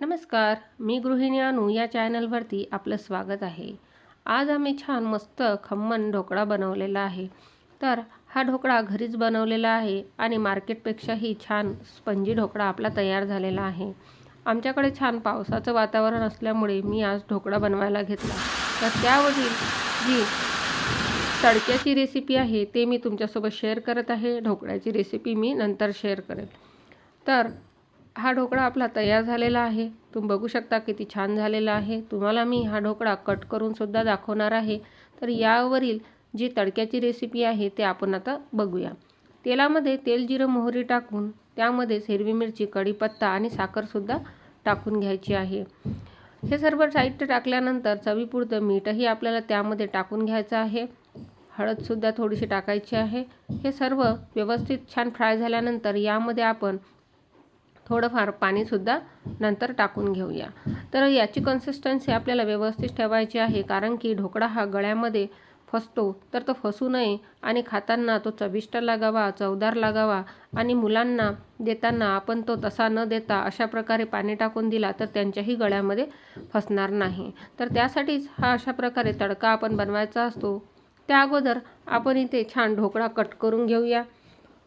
नमस्कार मी गृहिणी अनु या चॅनलवरती आपलं स्वागत आहे. आज आम्ही छान मस्त खम्मन ढोकळा बनवलेला आहे. तर हा ढोकळा घरीच बनवलेला आहे आणि मार्केटपेक्षाही छान स्पंजी ढोकळा आपला तयार झालेला आहे. आमच्याकडे छान पावसाचं वातावरण असल्यामुळे मी आज ढोकळा बनवायला घेतला. तर त्यावरील जी तडक्याची रेसिपी आहे ते मी तुमच्यासोबत शेअर करत आहे. ढोकळ्याची रेसिपी मी नंतर शेअर करेल. तर हा ढोकळा आपला तयार झालेला आहे. तुम्ही बघू शकता किती छान झालेला आहे. तुम्हाला मी हा ढोकळा कट करूनसुद्धा दाखवणार आहे. तर यावरील जी तडक्याची रेसिपी आहे ते आपण आता बघूया. तेलामध्ये तेल जिरं मोहरी टाकून त्यामध्येच हिरवी मिरची कढीपत्ता आणि साखरसुद्धा टाकून घ्यायची आहे. हे सर्व साहित्य टाकल्यानंतर चवीपुरतं मीठही आपल्याला त्यामध्ये टाकून घ्यायचं आहे. हळदसुद्धा थोडीशी टाकायची आहे. हे सर्व व्यवस्थित छान फ्राय झाल्यानंतर यामध्ये आपण थोडंफार पाणीसुद्धा नंतर टाकून घेऊया. तर याची कन्सिस्टन्सी आपल्याला व्यवस्थित ठेवायची आहे कारण की ढोकळा हा गळ्यामध्ये फसतो तर तो फसू नये आणि खाताना तो चविष्ट लागावा चवदार लागावा आणि मुलांना देताना आपण तो तसा न देता अशा प्रकारे पाणी टाकून दिला तर त्यांच्याही गळ्यामध्ये फसणार नाही. तर त्यासाठीच हा अशा प्रकारे तडका आपण बनवायचा असतो. त्या अगोदर आपण इथे छान ढोकळा कट करून घेऊया.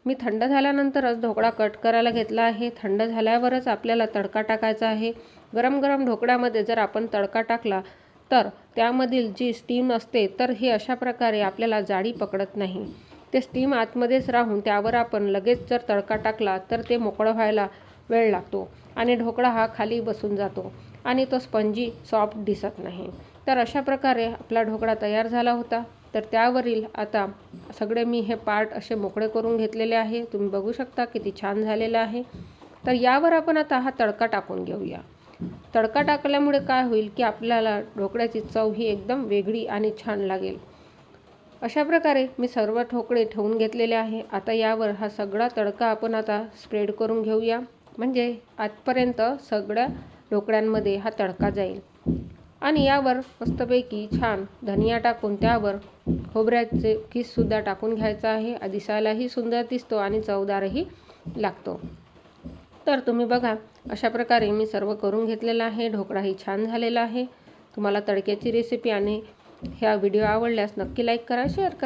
मी थंड झाल्यानंतरच ढोकळा कट करायला घेतला आहे. थंड झाल्यावरच आपल्याला तडका टाकायचा आहे. गरम गरम ढोकळ्यामध्ये जर आपण तडका टाकला तर त्यामधील जी स्टीम असते तर हे अशा प्रकारे आपल्याला जाळी पकडत नाही. ते स्टीम आतमध्येच राहून त्यावर आपण लगेच जर तडका टाकला तर ते मोकळं व्हायला वेळ लागतो आणि ढोकळा हा खाली बसून जातो आणि तो स्पंजी सॉफ्ट दिसत नाही. तर अशा प्रकारे आपला ढोकळा तयार झाला होता. तर त्यावरील आता सगळे मी हे पार्ट असे मोकळे करून घेतलेले आहे. तुम्ही बघू शकता किती छान झालेलं आहे. तर यावर आपण आता हा तडका टाकून घेऊया. तडका टाकल्यामुळे काय होईल की आपल्याला ढोकळ्याची चव ही एकदम वेगळी आणि छान लागेल. अशा प्रकारे मी सर्व ठोकळे ठेवून घेतलेले आहे. आता यावर हा सगळा तडका आपण आता स्प्रेड करून घेऊया. म्हणजे आजपर्यंत सगळ्या ढोकळ्यांमध्ये हा तडका जाईल. आणि यावर मस्तपैकी छान धनिया टाकून त्यावर खोबऱ्याचे किससुद्धा टाकून घ्यायचा आहे. दिसायलाही सुंदर दिसतो आणि चवदारही लागतो. तर तुम्ही बघा अशा प्रकारे मी सर्व करून घेतलेला आहे. ढोकळाही छान झालेला आहे. तुम्हाला तडक्याची रेसिपी आणि ह्या व्हिडिओ आवडल्यास नक्की लाईक करा शेअर करा.